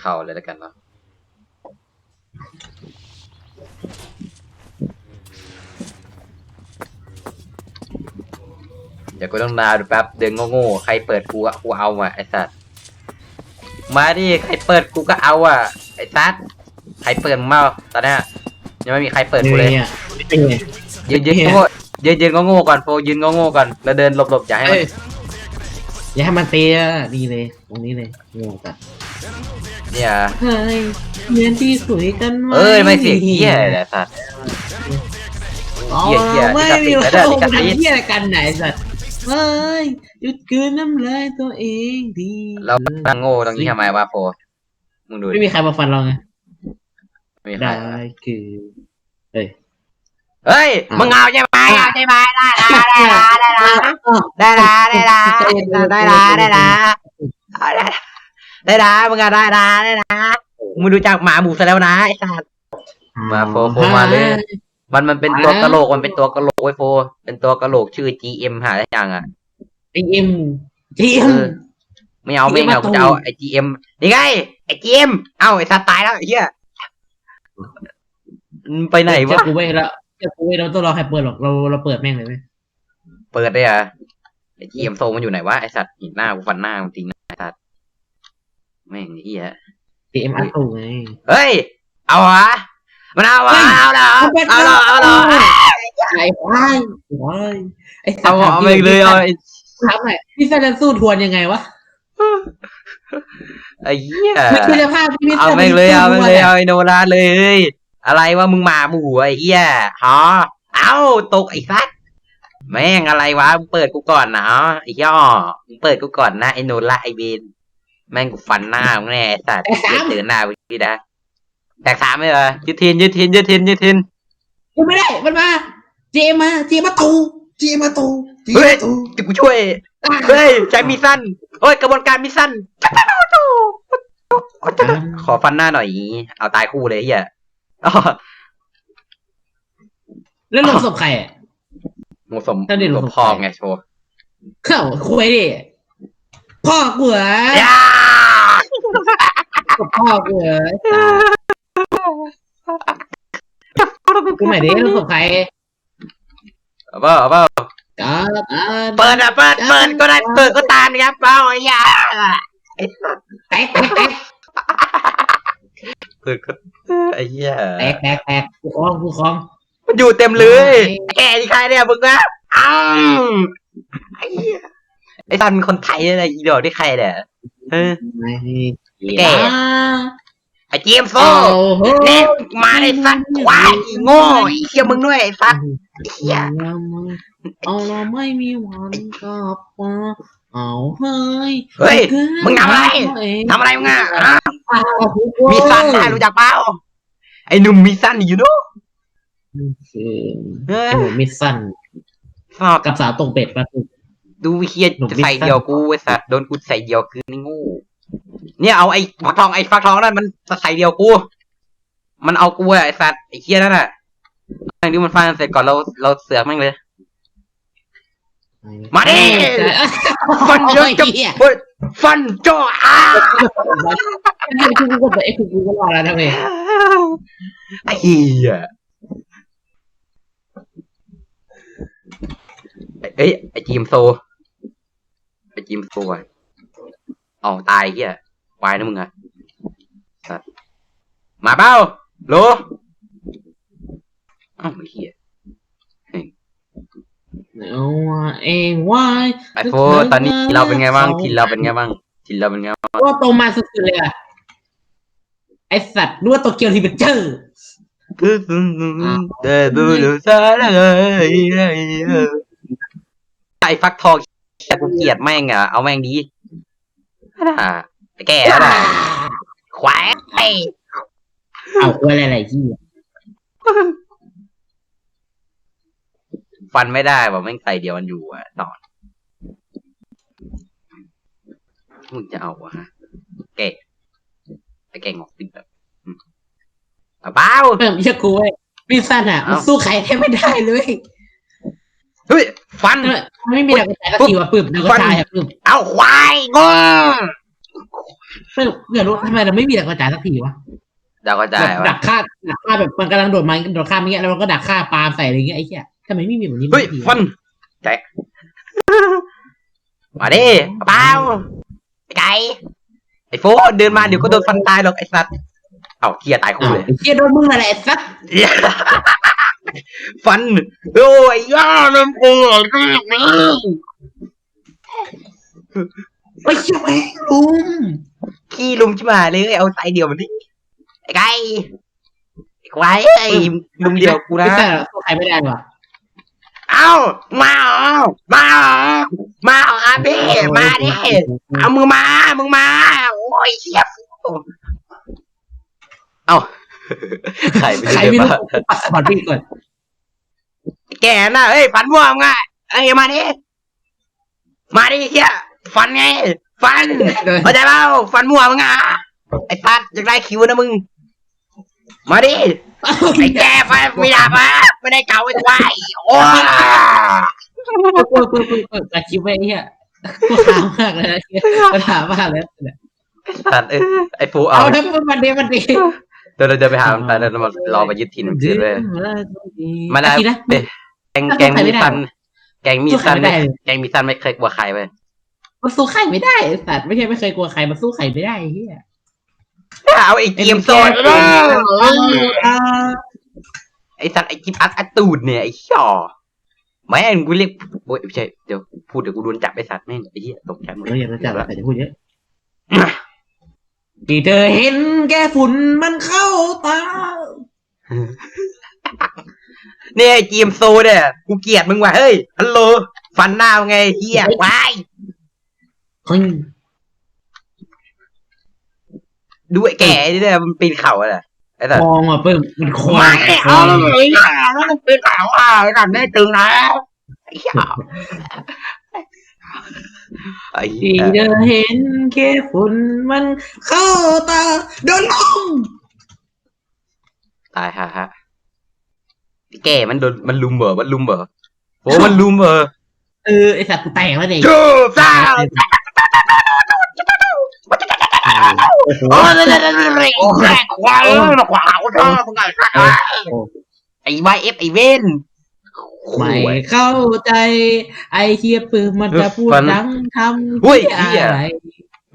เข้าเลยแล้วกันเนาะเดี๋ยวกูต้องนาดูแป๊บเดินโง่ๆใครเปิดกูอะกูเอาอะไอ้สัสมาดิใครเปิดกูก็เอาอะไอ้สัสใครเปิดมึงมาตอนเนี้ยยังไม่มีใครเปิดกูเลยเนี่ยเป็นไงยืนยืนโง่ยืนยืนโง่ๆก่อนโฟยืนโง่ๆก่อนแล้วเดินหลบๆอย่าให้มัเอ้นยอย่าให้มันเตะดีเลย ตรงนี้เลยงงจัด เนี่ย เฮ้ยเรียนที่สวยกันไหมเอ้ยไม่เสียเหี้ยแหละสัสอ๋อเหี้ยเหี้ยไม่มีลิขสิทธิ์เราลิขสิทธิ์ทำเหี้ยอะไรกันไหนสัตว์เฮ้ยหยุดกลืนน้ำลายตัวเองดีเราตั้งโง่ตรงนี้ทำไมวะโฟมึงดูดิไม่มีใครมาฟันเราไงไม่มีใครได้คือเอ้ยเฮ้ย มึงเอาใช่ไหมเอาใช่ไหมได้ละได้ละได้ละได้ละได้ละได้ละได้ละได้ละ ได้ละมึงอะได้ละได้ละมึงดูจากหมาหมูซะแล้วนะไอ้สัสมาโฟโฟมาเลย มันมันเป็นตัวกะโหลกมันเป็นตัวกะโหลกไว้ยโฟ เป็นตัวกะโหลกชื่อ GM หาได้ยังอะไอเอ็มจีเอ็เอมอไม่เอาไม่เอา GM กูจะเอาไอ้ GM นี่ไงไอ้ GM เอ้าไอ้สัตว์ตายแล้วไอ้เหี้ยมันไปไหนวะกูเว้ยแล้วเจอกูเว้ยเราต้องรอใครเปิดหรอกเราเราเปิดแม่งเลยไหมเปิดได้อะไอ้ GM โซมันอยู่ไหนวะไอ้สัตว์หินหน้ากูฟันหน้ามึงทิ้งนะไอ้สัตว์ แม่งไอ้เหี้ยจีเอ็มอัดตูไงเฮ้ย เอาวะมันเอาวะเอาเหรอเอาเหรอเอาเหรอไอ้ควายควายไอ้เอาเอาไปเลยเอาไอ้ถามหน่อยพี่แฟนสู้ทวนยังไงวะไอ้เหี้ยไม่คิดภาพที่พี่เอาแม่งเลยเอาแม่งเลยเอาไอโนราเลยเฮ้ยอะไรวะมึงมาหมู่ไอ้เหี้ยฮะเอาตกไอ้สัตว์แม่งอะไรวะมึงเปิดกูก่อนนะไอ้ย่อมึงเปิดกูก่อนนะไอโนราไอเบน แม่งกูฟันหน้ามึงแน่ไอ้สัตว์เดี๋ยวเจอหน้ากูพี่นะแตกสามไม่เหรอยืดทินยืดทินยืดทินยืดทิน กูไม่ได้ มันมา เจมมาเจมมาตู เจมมาตู เจมเฮ้ย มาตูเดี๋ยวกูช่วยเฮ้ยใช้มีดสั้นเฮ้ยกระบวนการมีดสั้นขอฟันหน้าหน่อยเอาตายคู่เลยไอ้เหี้ยอ้อแล้วลงศพใครอะงสมถ้าเด็กสลมงพองไงโชว์เข้าคุยดิพ่อกูเหรอย่า พ่อกูเหรอกูใหม่ดิลงศพใครเอาเปล่าเอาเปล่าจ้าอ่าเปิดอะเปิดเปิดก็ได้เปิดก็ตามนะครับเปล่าไอ้ยาแตกแตกแตกเปิดก็ไอ้เหี้ยแตกแตกแตกกูคล้องกูคล้องมันอยู่เต็มเลยแกนี่ใครเนี่ยมึงนะอ้าวไอ้เหี้ยไอ้ซันเป็นคนไทยเนี่ยอีดอกที่ใครเนี่ยเออไม่ แกไอ้เจมส์โฟโอ้โหเน่มาไอ้สัตว์ควายอีโง่ไอ้เหี้ยมึงด้วยไอ้สัตว์เหี้ยเอาเราไม่มีวันกลับมาเอาเฮ้ยเฮ้ยมึงทำอะไรทำอะไรมึงอะฮะมีสั้นได้รู้จักเปล่าไอ้หนุ่มมีสั้นอยู่เนอะคือเออไอ้หนุ่มมิดสั้นชอบกับสาวตรงเป็ดประตูดูเฮียหนุ่มจะมิดใส่สั้นเดียวกูไอ้สัตว์โดนกูใส่เดียวคือนี่งู เนี่ยเอาไอ้ฟักทองไอ้ฟักทองนั่นมันใส่เดียวกู มันเอากูอะไอ้สัตว์ไอ้เฮียนั่นน่ะอันนี้มันฟังเสร็จก่อนเราเราเสือกแม่งเลย มาดิฟันเยอะจะเหี้ยเฮ้ยฟันจ่ออ้าไอ้คุณกูก็ไอ้คุณกูก็รอแล้วนะเว้ยไอ้เฮียเอ้ยไอ้จีมโซไอ้จีมโซอะ เอาตายไอ้เฮียวายนะมึงอะสัตว์มาเปล่าโหลอ้าวไอ้เฮียเอาเองว่าไอ้โฟตอนนี้เราเป็นไงบ้างทีมเราเป็นไงบ้างทีมเราเป็นไงบ้างว่าโตมาสุดๆเลยอะไอสัตว์นึกว่าโตเกียวรีเวนเจอร์เดบูลูซาเลยไอ้ฟักทองแต่กูเกลียดแม่งอะเอาแม่งดี น่ะไอ้แก่แล้วน่ะควายไอ้เอาคุยอะไรๆที่ฟันไม่ได้บอกแม่งใส่เดียวมันอยู่อะตอนมึงจะเอาอะฮะแก่ไอ้แก่งอกติดแบบอืมเอาเปล่าเพิ่มเชื่อกูเว้ยวินสันอะมันสู้ใครแทบไม่ได้เลยเฮ้ยฟัน มันไม่มีดาวกระจายก็ทีว่าปึ้มดาวกระจายอะปึ้มเอา ควายโง่ไม่อยากรู้ทำไมเราไม่มีดาวกระจายสักทีวะเดาก็ได้แบบดัว่ากฆ่าดักฆ่าแบบมันกำลังโดดมาโดดข้ามอย่างเงี้ยแล้วมันก็ดักฆ่าปาล์มใส่อะไรเงี้ยไอ้เหี้ยทำไมไม่มีแบบนี้เฮ้ยสักทีวะฟันใจมาดิเปล่าไอ้ไก่ไอ้โฟเดินมาเดี๋ยวก็โดนฟันตายหรอกไอ้สัตว์เอ้าเกียตายคู่อ้าวเลย ไอ้เหี้ยโดนมึงนั่นแหละไอ้สัสฟัน โอ้ยย่าน้ำปูเรียกนี่ ไอ้เหี้ยแม่งลุงขี้ลุมชิบหายเลยเอาไซเดียวมันดิไอ้ไก่ไอ้ควายไอ้ลุมเดียวกูนะไอ้สัสตัวใครไม่ได้ว่ะเอ้ามาเหรอมาเหรอมาเหรออาเบ้มาดิเอามึงมา มึงมา โอ้ยเสียบเอ้าใครไม่ใครได้ไม่รู้ปะปัสสาวะพี่ก่อนแกน่ะเฮ้ยฟันม่วงอะเอ้ย มาดิ มาดิเฮีย ฟันไง ฟันเดินเข้าใจเปล่าฟันม่วงมึงอะไอ้ตัดอยากได้คิวนะมึง มาดิไอ้แกฟันไม่ได้ปะไม่ได้เก่าไอ้ควายโอ้ยกูกูกูกูตัดคลิปไว้ไอ้เหี้ยกูถามมากเลยนะเหี้ยกูถามมากเลยตัดเออไอ้ฟูเอาเอาถ้ามันดีมันดีเดี๋ยวเราจะไปหามันตัดเดี๋ยวเรามารอมายึดถิ่นมันคืนเลยมาได้ทีนะแกงแกงมีสันแกงมีสู้ใครสันไม่ได้แกงมีสันไม่เคยกลัวใครเว้ย มันสู้ไข่ไม่ได้ไอ้สัตว์ไม่ใช่ไม่เคยกลัวใครมันสู้ไข่ไม่ได้ไอ้เฮียเอาไอ้เกียมโซนไอ้สัตว์ไอ้กิมอัดอัดตูดเนี่ยไอ้ช่อแม่งกูเรียกโอ้ยไม่ใช่เดี๋ยวพูดเดี๋ยวกูโดนจับไอ้สัตว์แม่งไอ้เหี้ยตกใจหมดเราอยากจะจับแต่จะพูดเยอะที่เธอเห็นแกฝุ่นมันเข้าตาเนี่ยไอ้เกียมโซเนี่ยกูเกลียดมึงว่ะเฮ้ยฮัลโหลฟันหน้ามึงไงเหี้ยวาย เฮ้ยดูไอ้แก่นี่เนี่ยมันปีนเขาอะไอ้สัตคว์องอะเพิ่มมันคองไม่คเอาองเลยมันปีนเขาอะไอ้สัตว์ได้ตึงนะไอ้เหี้ยไอ้ที่เหี้ยเธอเห็นแค่ฝุ่นมันเข้าตาโดนลงตายฮะฮะแก่มันโดนมันลุมเบอร์มันลุมเบอร์โอ้มันลุมเบอร์เออไอสัตว์กูแตกแล้วเนี่ย จูซ่า โอ้ยเลยเลยเลยเลยโอ้ยควายควากูชอบมึงไงสัตว์ไอ้ไวเอฟไอเวนไม่เข้าใจ ไอเฮียปืนมันจะพูดดังทำที่อะไร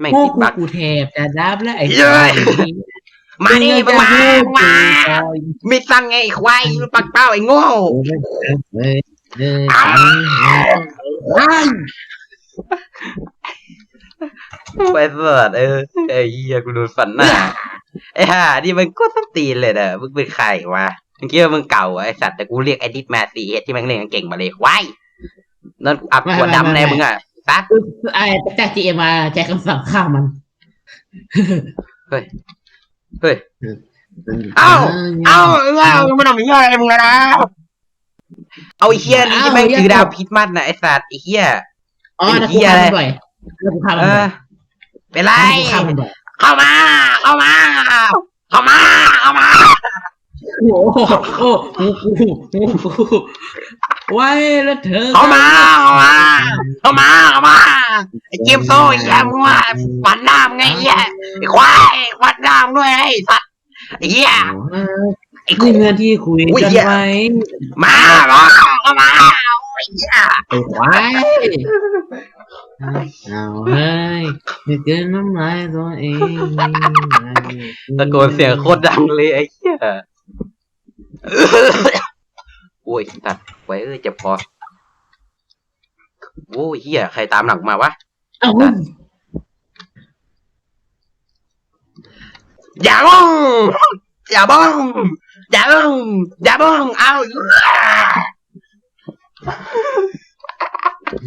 ไม่กติดกูบักกูแทบจะดับแล้วไอ้เย้ยมาดิมึงมามึงมามีสั่งไงควายปักเป้าไอ้โง่เฮ้ ไปเสิร์ตเออไอ้เหี้ยกูโดนฟันหน้าไอ้ห่านี่มันก็ต้องตีนเลยนะมึงเป็นใครวะมึงคิดว่ามึงเก่าไอ้สัตว์แต่กูเรียกไอ้ดิดมาสีเฮดที่มันเล่นเก่งมาเลยควายนั่นอับตัวดำแน่มึงอะตัดไอ้จากจีเอ็มมาแจกคำสั่งฆ่ามันเฮ้ยเอ้าเอ้าเออมึงไม่ทำอย่างนี้อะไรมึงเลยนะเอาไอ้เหี้ยนี่ที่แม่งถือดาวพิษมัดนะไอ้สัตว์ไอ้เหี้ยอ๋อแล้วกูฆ่ามันบ่อย แล้วกูฆ่ามันเอบ่ออยเป็นไรกูฆ่ามันบ่อยเข้ามา เข้ามา เข้ามา เข้ามา โอ้โหโอ้โหโอ้โหไว้แล้วเธอเข้ามา เข้ามา เข้ามา เข้ามา ไอ้เกมโซ่ไอ้เหี้ยมึงว่าฟันหน้ามึงไงไอ้เหี้ยไอ้ควายฟันหน้ามึงด้วยไอ้สัตว์ไอ้เหี้ยไอ้นี่กูเงินที่คุยอุ้ยกันเหี้ย ไว้มา มาเข้ามา ไอ้เหี้ยไอ้ควาย เอาเฮ้ยไม่เกินน้ำลายตัวเองตะโกนเสียงโคตรดังเลยไอ้เหี้ยโอ้ยสัตว์ไว้เอ้ยเจ็บคอโอ้ยเหี้ยใครตามหลังมาวะเอ้าอย่าบ้องอย่าบ้องอย่าบ้องอย่าบ้องเอา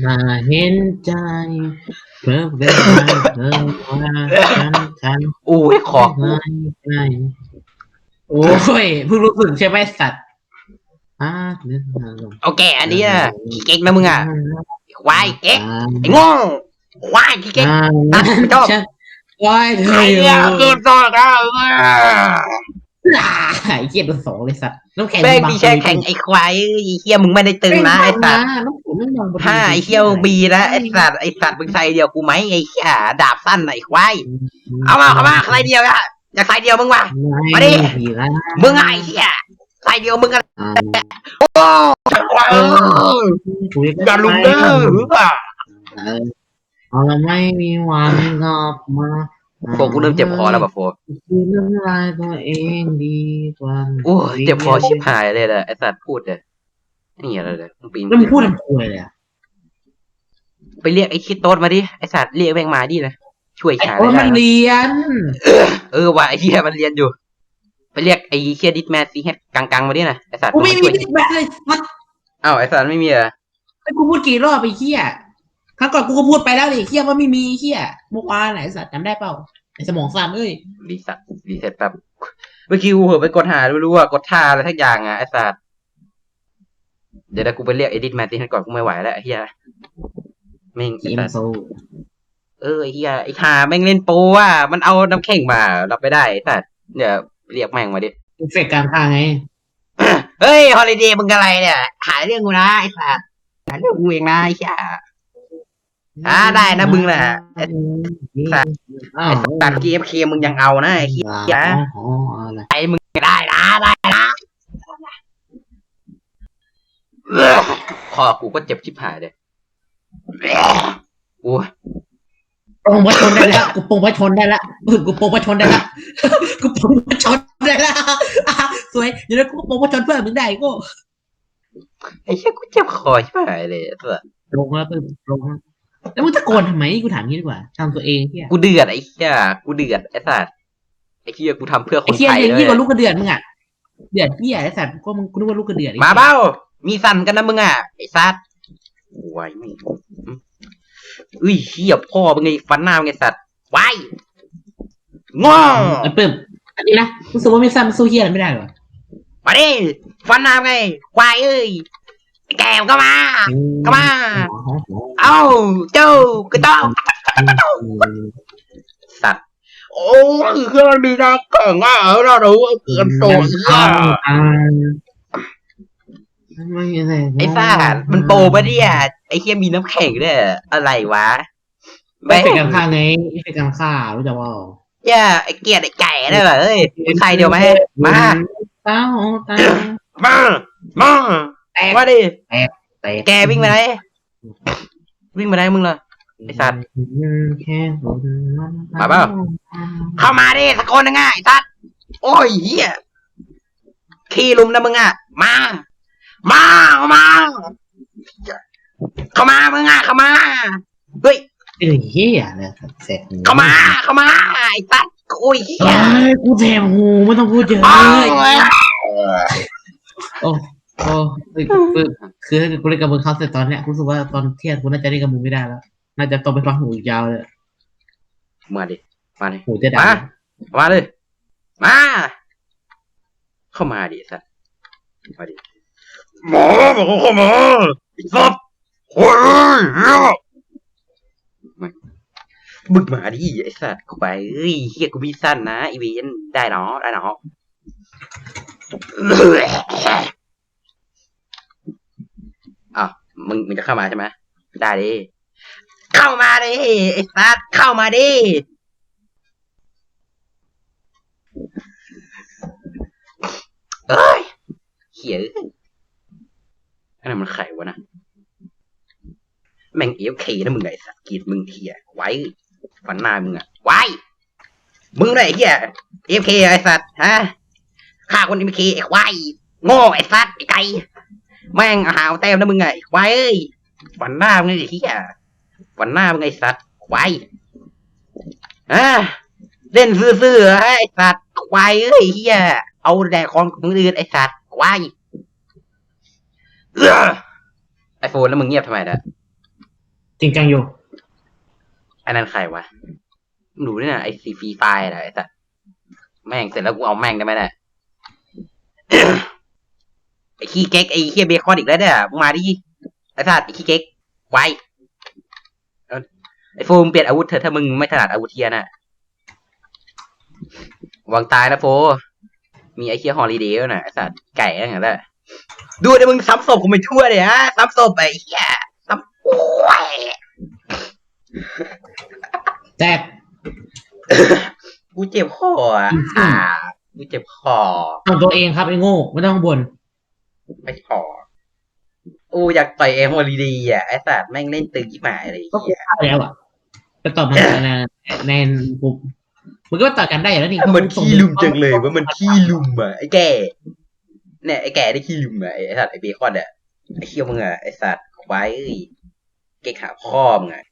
มาเห็นใจเพิ่มเกินเพิ่มว่าฉันฉันโอ้ยคอไม่ใช่โอ้ยเพิ่งรู้สึกใช่ไหมสัตว์อ่าเนื้อหาลงเอาแกอันนี้อะขี้เก๊กนะมึงอะควายเก๊กไอ้โง่ควายขี้เก๊กอ่าอะชอบฉันว้ายเธไอ้อเหี้ยเกินตัวแล้ว ไอ้เหี้ยโดนสองเลยสัตว์น้ำแข็งแม่งมีแช่แข็งไอ้ควายไอ้เฮียมึงไม่ได้ตึงนะไอ้สัตว์น้ำแข็งไม่มองบนห้าไอ้เฮียบีนะไอ้สัตว์ไอ้สัตว์มึงใส่เดียวกูไหมไอ้เฮียดาบสั้นไอ้ควายเอามาเอามาใส่เดียวอะอยากใส่เดียวมึงวะมาดิผีละมึงไงไอ้เฮียใส่เดียวมึงกันอ่าโอ้ควายเอเออออย่าลุงเด้อเออเอาละไม่มีวันกลับมา โฟกูเริ่มเจ็บคอแล้วป่ะโฟคือน้ำลายตัวเองดีกว่าโอ้ยเจ็บคอชิบหายเลยนะไอ้สัตว์พูดเลยนี่อะไรเลยมึงปีนแล้วมึงพูดทำควยเลยอะไปเรียกไอ้คิดโต๊ดมาดิไอ้สัตว์เรียกแม่งมาดิเลยช่วยไอ้หาโอ้ได้มันเรียน เออว่ะไอ้เฮียมันเรียนอยู่ ไปเรียกไอ้เฮียดิสแมนซีเฮดกังๆมาดินะไอ้สัตว์กูไม่มีช่วยดิสแบทเลยมันเอ้าไอ้สัตว์ไม่มีเหรอกูพูดกี่รอบไปเฮีย ครั้งก่อนกูก็พูดไปแล้วดิเฮียว่าไม่มีเฮียเมื่อวานไหนสัตว์จำได้เปล่าไอ้สมองสั่นเอ้ยรีสัตรีเซ็ตแป๊บเมื่อกี้กูเผลอไปกดหาไม่รู้ว่ากดท่าอะไรทักอย่างอะไอ้สัตว์เดี๋ยวนะกูไปเรียกไอ้ดิสแมนซีเฮดก่อนกูไม่ไหวแล้วไอ้เฮียแม่งไอ้อิมสัตว์โซเออไอ้เฮียไอ้ขาแม่งเล่นโปรอะมันเอาน้ำแข็งมารับไปได้ไอ้สัตว์เดี๋ยวเรียกแม่งมาดิเอฟเฟกต์การพาไงเฮ้ยฮอลิเดย์มึงอะไรเนี่ยหาเรื่องกูนะไอ้สัตว์หาเรื่องกูเองนะไอ้เหี้ย อ่าได้นะมึงน่ะไอ้สัตว์อ้าวตัด GFK มึงยังเอานะไอ้เหี้ยอ๋ออะไรไอ้มึงได้นะได้นะเอ้อคอกูก็เจ็บชิบหายเลยโอ้ยปรงประชนได้แล้วกูปรงประชนได้ละเออกูปรงประชนได้ละกูปรงประชนได้ละอะสวยเดี๋ยวนะกูปรงประชนเพื่อนมึงได้กูไอ้เหี้ยกูเจ็บคอชิบหายเลยเสือปรงแล้วปึ้มปรงแล้ว แล้วมึงตะโกนทำไมกูถามงี้ดีกว่าทำตัวเองเฮียกูเดือดไอ้เหี้ยกูเดือดไอ้สัตว์ไอ้เหี้ยกูทำเพื่อคไอ้นเฮียไทยยังเลยิ่งกว่าลูยกกระเดือนมึงอะเดือดเฮียไอ้สัตว์ก็มึงกูนึกว่าลูกกระเดือนไอ้มาหี้ยเบ้า มีสั่นกันนะมึงอะไอ้สัตว์โอ้ยไม่อุ้ยเหี้ยพ่อมึงไงฟันหน้ามึงไงสัตว์ไว้ง้อไอ้ปึ้มอันนี้นะรู้สึกว่าไม่ซ้ำสู้เฮียอะไรไม่ได้หรอมาดิฟันหน้ามึงไงควายเอ้ยไอ้ แก้วก็มาเข้ามา เอ้าเจ้ากระต้องสัตว์โอ้ยเครื่องดีนะเก่งอะเราดูเกินโตอะไอ้ซ่ามันโปรปะเนี่ยไอ้เฮียมีน้ำแข็งด้วยอะไรวะไม่เป็นการฆ่าไงไม่เป็นการฆ่ารู้จักว่าย่าไอ้เกียร์ไอ้ไก่ได้เหรอเอ้ยมึงใครเดียวไหมมาเต้าเต้ามามา แตกมาดิ แตกแกวิ่งไปไหน วิ่งไปไหนมึงล่ะ ไอ้สัตว์แค่คนมาเปล่า เข้ามาดิสักคนหนึงอะไอ้สัตว์ โอ้ยเฮียขี้ลุมนะมึงอะ มา มาเข้ามา เข้ามามึงอะ เข้ามา เฮ้ย เอ้ยเฮียเลยเสร็จเข้ามา เข้ามา ไอ้สัตว์ โอ้ยเฮีเฮ้ยยกูแถมหูไม่ต้องพูดเยอะโอ้เลยยโอ้ โอ้เฮ้ยคือคือถ้าเกิดกูเล่นกับมึงเขาเสร็จตอนเนี้ยกูรู้สึกว่าตอนเที่ยงกูน่าจะเล่นกับมึงไม่ได้แล้ว น่าจะต้องไปฟังหูอีกยาวเลยมาดิ มาดิหูจะดัมามาเลย มา เข้ามาดิสัตว์มาดิหมอบอกว่าเข้ามาไอ้สัตว์โอ้ยเหี้ยมาบึกมาดิไอ้สัตว์เข้าไปเอ้ยเฮียกูมีสั้นนะอีเวนได้เนาะได้เนาะอ้าว มึงมึงจะเข้ามาใช่ไหมได้ดิ เข้ามาดิไอ้สัตว์เข้ามาดิ เอ้ยเขียอันนั้นมันไขวะนะ แม่งเอฟเคนะมึงไงสัตว์กรีดมึงเขียไว้ ฝันหน้ามึงอะไว้ มึงไรเขียเอฟเคไอ้สัตว์ฮะฆ่าคนเอฟเคไอ้ควายโง่ไอ้สัตว์ไอ้ไก่ แม่งอาหารแต้มนะมึงไงไอ้ควายเอ้ยฝันหน้ามึงไอ้เขียฝันหน้ามึงไอ้สัตว์ควายอะเล่นซื่อๆเหรอไอ้สัตว์ควายเอ้ยเฮียเอาแดกของคนอื่นไอสัตว์ควายเอื้อไอโฟนแล้วมึงเงียบทำไมนะจริงจังอยู่อันนั้นใครวะมึงดูนี่นะไอซีฟีไฟล์นะไอสัตว์แม่งเสร็จแล้วกูเอาแม่งได้ไหมเนี่ย ไอขี้เก๊กไอเฮียเบคอนอีกแล้วเนี่ยมึงมาดิไอสัตว์ไอขี้เก๊กไว้เอาไอโฟมงเปลี่ยนอาวุธเถอะถ้ามึงไม่ถนัดอาวุธเทียน่ะวางตายนะโฟ มีไอ้เคียฮอลิเดย์ด้วยนะไอ้สัตว์ไก่อะไรแบบดูดิมึงซ้ำศพกูไปทั่วเลยฮะซ้ำศพไอ้เหี้ยซ้ำโอ้ยแจ็คกูเจ็บคออะอืมอ่ากูเจ็บคอทำตัวเองครับไอ้โง่ไม่ต้องบ่น ไม่พออูอยากต่อยเอฮอลิเดย์อะไอ้สัตว์แม่งเล่นตึงยี่หมายเลยก็กูฆ่าแล้วอะจะตอบมันในในปุ๊บมึงก็ต่อกันได้อยู่แล้วนี่มันขี้ลุมจังเลยว่ามันขี้ลุมอะไอ้แก่เนี่ยไอ้แก่ได้ขี้ลุมอะไอ้สัตว์ไอ้เบคอนอะไอ้เคี้ยวมึงอะไอ้สัตว์ควายเอ้ยเก๊กหาพ่อมึงอะ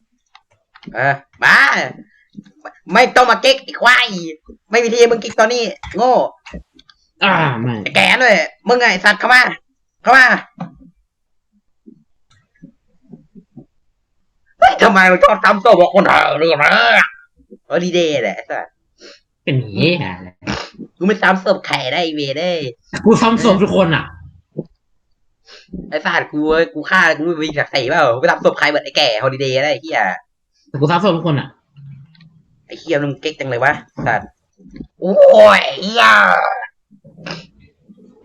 อะมาไม่ต้องมาเก๊กไอ้ควายไม่มีทีมึงเก๊กตอนนี้ โง่ อ่าไม่ไอ้แก่เลยมึงไงไอ้สัตว์เข้ามา เข้ามาเฮ้ยทำไมมันชอบทำตัวบอกคนเถอะเรื่องนะฮอลิเดย์แหละไอ้สัตว์เป็นเหี้ยอะไรกูไม่ซ้ำศพไข่ได้ไอ้เวได้ กูซ้ำศพทุกคนอะ ไอ้สัตว์กูเว้ยกูฆ่ากูไม่มีศักดิ์ศรีเปล่ากูไปซ้ำศพใครเหมือนไอ้แก่ฮอลิเดย์ได้ไอ้เหี้ยแต่กูซ้ำศพทุกคนอะ ไอ้เหี้ยมึงเก๊กจังเลยวะสัตว์โอ้ยเหี้ย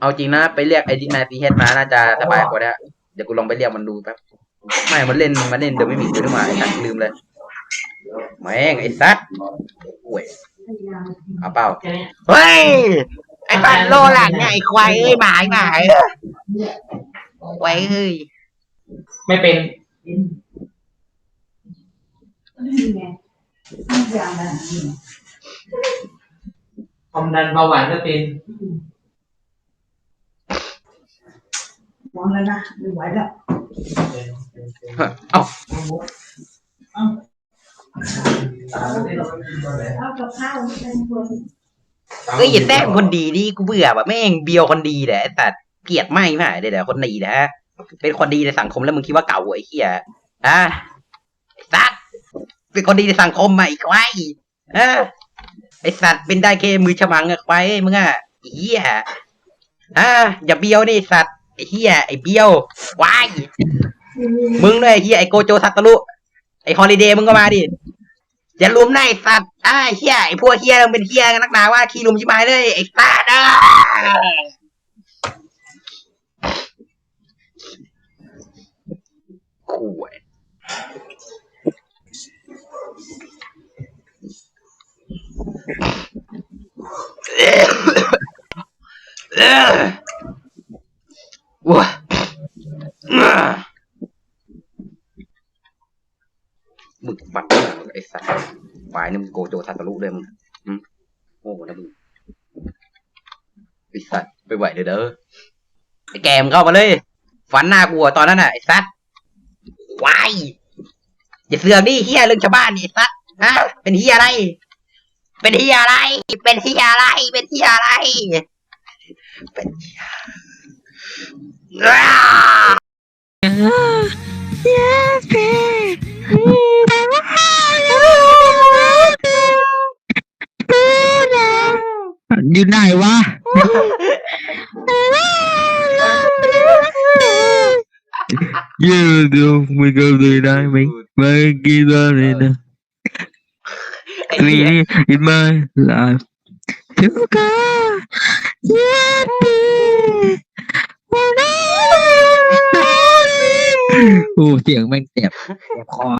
เอาจริงนะไปเรียกไอ้ดินาซีเฮดมาน่าจะสบายกว่านี้เดี๋ยวกูลองไปเรียกมันดูแป๊บไม่มันเล่นมันเล่นเดี๋ยวไม่มีตัวนึกมาไอ้สัตว์ลืมเลยแม่งไอ้สัตว์โอ้ยเอาเปล่าเฮ้ย ไอ้ปันโลหลังไงไอ้ควายเอ้ยหมายหมายควายเอ้ยไม่เป็นความดันเบาหวานก็เป็น มองแล้วนะไม่ไหวแล้วเอ้าเอากับข้าวเป็นคนเอ้ยอย่าแต้มคนดีดิกูเบื่อแบบแม่งเบียวคนดีแหละแต่เกลียดไม่ไม่เดี๋ยวคนดีนะเป็นคนดีในสังคมแล้วมึงคิดว่าเก่าเหรอไอ้เหี้ยอะไอ้สัตว์เป็นคนดีในสังคมมาอีกควายเออไอ้สัตว์เป็นได้แค่มือฉมังอะควายมึงอะไอ้เหี้ยอะอย่าเบียวดิสัตว์ ไอ้เหี้ยไอ้เบี้ยววายมึงด้วยไอ้เฮียไอโกโจซัตตารุไอฮอลิเดย์มึงก็มาดิอย่าลุมนะไอ้สัตว์อ้าเฮียไอพวกเฮียมึงเป็นเฮียกันนักหนาว่าขี้ลุมชิบหายเลยไอ้สัตว์อะขู่ไอ้เออว้า มึงปัดหน้ามึงไอ้สัตว์ฝ่ายนี่มึงโกโจทัตตะลุเลยมึงอืมโง่นะมึงไอ้สัตว์ไปไหวเด้อเด้อไอ้แกมงเข้ามาเลยฟันหน้ากูอะตอนนั้นน่ะไอ้สัตว์วายอย่าเสือกดิเฮียเรื่องชาวบ้านนี่ไอ้สัตว์ฮะเป็นเฮียอะไร เป็นเฮียอะไร เป็นเฮียอะไร เป็นเฮียอะไร เป็นเฮีย อยู่ไหนวะยืดดูไม่ก็เลยได้ไหมไม่กี่ตัวเลยนะไอ้เหี้ยนี่ in my life ทุกคนยืดดีโอ้เสียงแม่งเจ็บเจ็บคอ